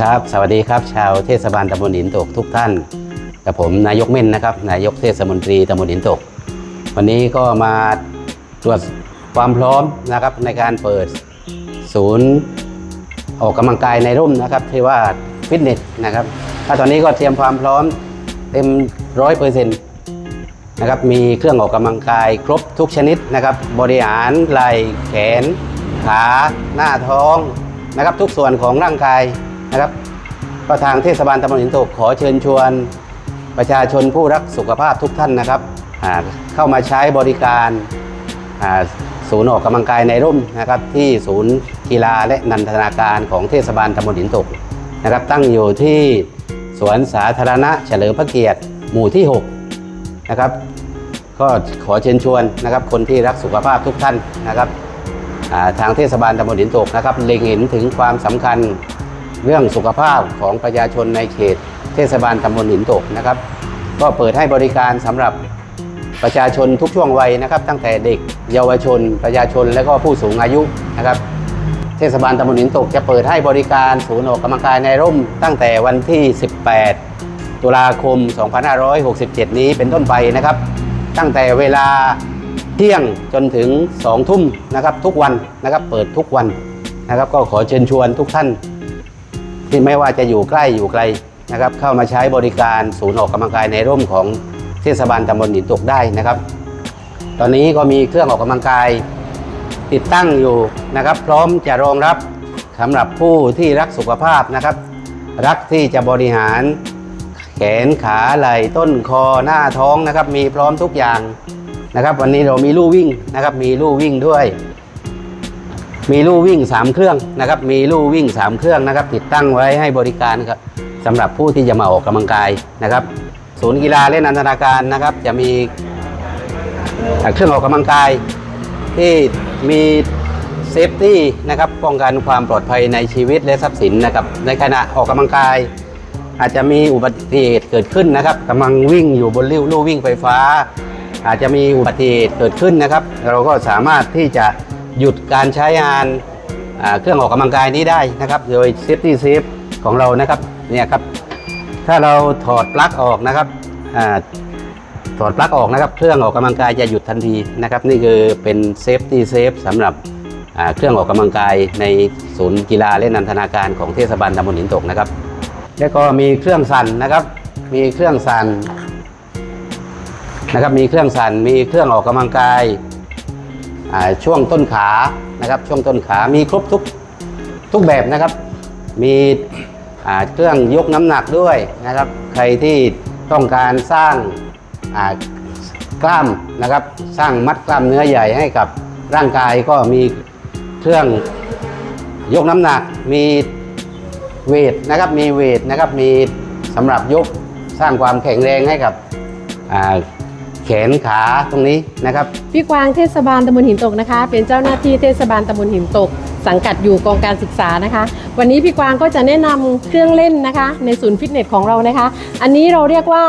ครับ สวัสดีครับ ชาวเทศบาลตำบลหินตกทุกท่าน กับผมนายกเม่นนะครับ นายกเทศมนตรีตำบลหินตก วันนี้ก็มาตรวจความพร้อมนะครับในการเปิดศูนย์ออกกำลังกายในร่มนะครับที่ว่าฟิตเนสนะครับถ้าตอนนี้ก็เตรียมความพร้อมเต็มร้อยเปอร์เซ็นต์นะครับมีเครื่องออกกำลังกายครบทุกชนิดนะครับ บริหารไหล่แขน ขา หน้าท้องนะครับ ทุกส่วนของร่างกาย นะครับก็ทางเทศบาลตำบลหินตกขอเชิญชวนประชาชนผู้รักสุขภาพทุกท่านนะครับเข้ามาใช้บริการศูนย์ออกกำลังกายในร่มนะครับที่ศูนย์กีฬาและนันทนาการของเทศบาลตำบลหินตกนะครับตั้งอยู่ที่สวนสาธารณะเฉลิมพระเกียรติหมู่ที่6นะครับก็ขอเชิญชวนนะครับคนที่รักสุขภาพทุกท่านนะครับทางเทศบาลตำบลหินตกนะครับเล็งเห็นถึงความสำคัญ เรื่องสุขภาพของประชาชนในเขต เทศบาลตำบลหินตกนะครับ ก็เปิดให้บริการสำหรับประชาชนทุกช่วงวัยนะครับ ตั้งแต่เด็กเยาวชน ประชาชนและก็ผู้สูงอายุนะครับ เทศบาลตำบลหินตกจะเปิดให้บริการศูนย์ออกกำลังกายในร่ม ตั้งแต่วันที่ 18 ตุลาคม 2567 นี้เป็นต้นไปนะครับ ตั้งแต่เวลาเที่ยงจนถึง2ทุ่มนะครับทุกวันนะครับเปิดทุกวันนะครับ ก็ขอเชิญชวนทุกท่าน ที่ไม่ว่าจะอยู่ใกล้อยู่ไกลนะครับเข้ามาใช้บริการศูนย์ออกกำลังกายในร่มของเทศบาลตำบลหินตกได้นะครับ ตอนนี้ก็มีเครื่องออกกำลังกายติดตั้งอยู่นะครับ พร้อมจะรองรับสำหรับผู้ที่รักสุขภาพนะครับ รักที่จะบริหาร แขนขาไหล่ต้นคอหน้าท้องนะครับ มีพร้อมทุกอย่างนะครับ วันนี้เรามีลู่วิ่งนะครับ มีลู่วิ่งด้วย มีลู่วิ่ง 3 เครื่องนะครับ มีลู่วิ่ง 3 เครื่องนะครับ ติดตั้งไว้ให้บริการครับสำหรับผู้ที่จะมาออกกำลังกายนะครับ ศูนย์กีฬาและนันทนาการนะครับ จะมีเครื่องออกกำลังกาย ที่มีเซฟตี้นะครับป้องกันความปลอดภัยในชีวิตและทรัพย์สินนะครับ ในขณะออกกำลังกาย อาจจะมีอุบัติเหตุเกิดขึ้นนะครับกำลังวิ่งอยู่บนลู่ลู่วิ่งไฟฟ้า อาจจะมีอุบัติเหตุเกิดขึ้นนะครับ เราก็สามารถที่จะ หยุดการใช้งานเครื่องออกกำลังกายนี้ได้นะครับ โดยเซฟตี้เซฟของเรานะครับเนี่ยครับ ถ้าเราถอดปลั๊กออกนะครับอถอดปลั๊กออกนะครับ เครื่องออกกำลังกายจะหยุดทันทีนะครับ นี่คือเป็นเซฟตี้เซฟสำหรับเครื่องออกกำลังกายในศูนย์กีฬาและนันทนาการของเทศบาลตำบลหินตกนะครับ แล้วก็มีเครื่องสั่นนะครับ มีเครื่องสั่นนะครับ มีเครื่องสั่นมีเครื่องออกกำลังกาย ช่วงต้นขานะครับช่วงต้นขามีครบทุกทุกแบบนะครับ มีเครื่องยกน้ำหนักด้วยนะครับ ใครที่ต้องการสร้างกล้ามนะครับ สร้างมัดกล้ามเนื้อใหญ่ให้กับร่างกายก็มีเครื่องยกน้ำหนัก มีเวทนะครับ มีเวทนะครับ มีสำหรับยกสร้างความแข็งแรงให้กับ ขนขาตรงนี้นะครับ พี่กวางเทศบาลตำบลหินตกนะคะ เป็นเจ้าหน้าที่เทศบาลตำบลหินตก สังกัดอยู่กองการศึกษานะคะ วันนี้พี่กวางก็จะแนะนำเครื่องเล่นนะคะ ในศูนย์ฟิตเนสของเรานะคะ อันนี้เราเรียกว่า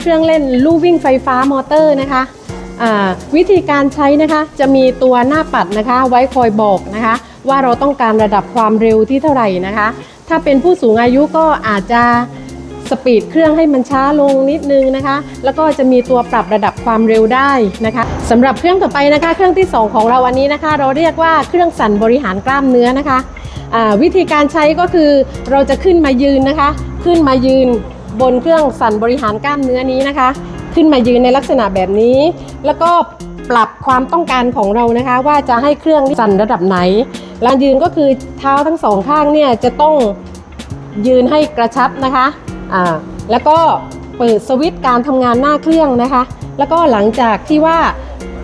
เครื่องเล่นลู่วิ่งไฟฟ้ามอเตอร์นะคะวิธีการใช้นะคะจะมีตัวหน้าปัดนะคะ ไว้คอยบอกนะคะ ว่าเราต้องการระดับความเร็วที่เท่าไหร่นะคะ ถ้าเป็นผู้สูงอายุก็อาจจะ สปีดเครื่องให้มันช้าลงนิดนึงนะคะ แล้วก็จะมีตัวปรับระดับความเร็วได้นะคะสำหรับเครื่องต่อไปนะคะ เครื่องที่ 2 ของเราอันนี้นะคะ เราเรียกว่าเครื่องสั่นบริหารกล้ามเนื้อนะคะอ่าวิธีการใช้ก็คือเราจะขึ้นมายืนนะคะ ขึ้นมายืนบนเครื่องสั่นบริหารกล้ามเนื้อนี้นะคะ ขึ้นมายืนในลักษณะแบบนี้ แล้วก็ปรับความต้องการของเรานะคะ ว่าจะให้เครื่องสั่นระดับไหนแล้วยืนก็คือเท้าทั้งสองข้างเนี่ยจะต้องยืนให้กระชับนะคะ อ่าแล้วก็เปิดสวิตช์การทำงานหน้าเครื่องนะคะ แล้วก็หลังจากที่ว่า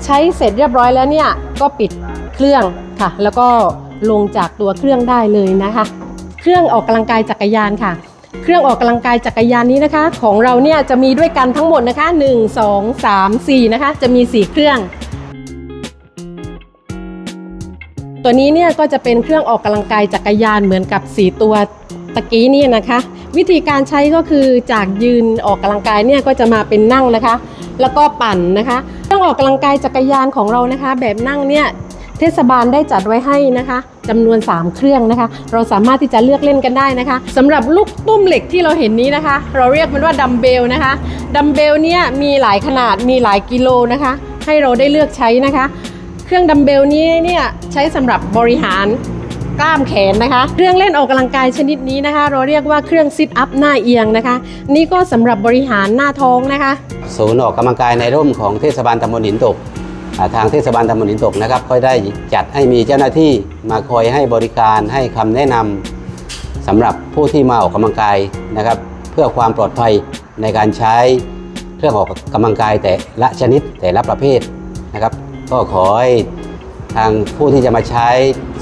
ใช้เสร็จเรียบร้อยแล้วเนี่ยก็ปิดเครื่องค่ะ แล้วก็ลงจากตัวเครื่องได้เลยนะคะ เครื่องออกกำลังกายจักรยานค่ะ เครื่องออกกำลังกายจักรยานนี้นะคะ ของเราเนี่ยจะมีด้วยกันทั้งหมดนะคะ 1 2 3 4 นะคะ จะมี 4 เครื่อง ตัวนี้เนี่ยก็จะเป็นเครื่องออกกำลังกายจักรยานเหมือนกับ 4 ตัวตะกี้เนี่ยนะคะ วิธีการใช้ก็คือจากยืนออกกำลังกายเนี่ยก็จะมาเป็นนั่งนะคะ แล้วก็ปั่นนะคะเครื่องออกกำลังกายจักรยานของเรานะคะ แบบนั่งเนี่ยเทศบาลได้จัดไว้ให้นะคะจำนวน 3 เครื่องนะคะ เราสามารถที่จะเลือกเล่นกันได้นะคะสำหรับลูกตุ้มเหล็กที่เราเห็นนี้นะคะ เราเรียกมันว่าดัมเบลนะคะดัมเบลเนี่ยมีหลายขนาดมีหลายกิโลนะคะ ให้เราได้เลือกใช้นะคะ เครื่องดัมเบลนี้เนี่ยใช้สำหรับบริหาร กล้ามแขนนะคะ เครื่องเล่นออกกำลังกายชนิดนี้นะคะ เราเรียกว่าเครื่องซิทอัพหน้าเอียงนะคะ นี่ก็สำหรับบริหารหน้าท้องนะคะ ศูนย์ออกกำลังกายในร่มของเทศบาลตำบลหินตกทางเทศบาลตำบลหินตกนะครับก็ได้จัดให้มีเจ้าหน้าที่มาคอยให้บริการให้คำแนะนำสำหรับผู้ที่มาออกกำลังกายนะครับ เพื่อความปลอดภัยในการใช้เครื่องออกกำลังกายแต่ละชนิดแต่ละประเภทนะครับ ก็ขอให้ทางผู้ที่จะมาใช้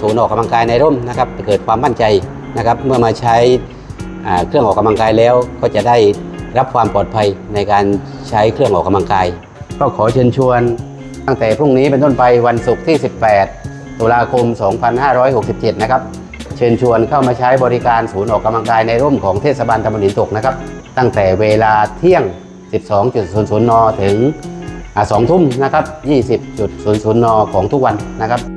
ศูนย์ออกกำลังกายในร่มนะครับเกิดความมั่นใจนะครับเมื่อมาใช้เครื่องออกกำลังกายแล้วก็จะได้รับความปลอดภัยในการใช้เครื่องออกกำลังกาย ก็ขอเชิญชวน ตั้งแต่พรุ่งนี้เป็นต้นไปวันศุกร์ที่ 18 ตุลาคม 2567 นะครับเชิญชวนเข้ามาใช้บริการศูนย์ออกกำลังกายในร่มของเทศบาลตำบลหินตกนะครับ ตั้งแต่เวลาเที่ยง 12.00 น ถึง 2 ทุ่มนะครับ 20.00 น ของทุกวันนะครับ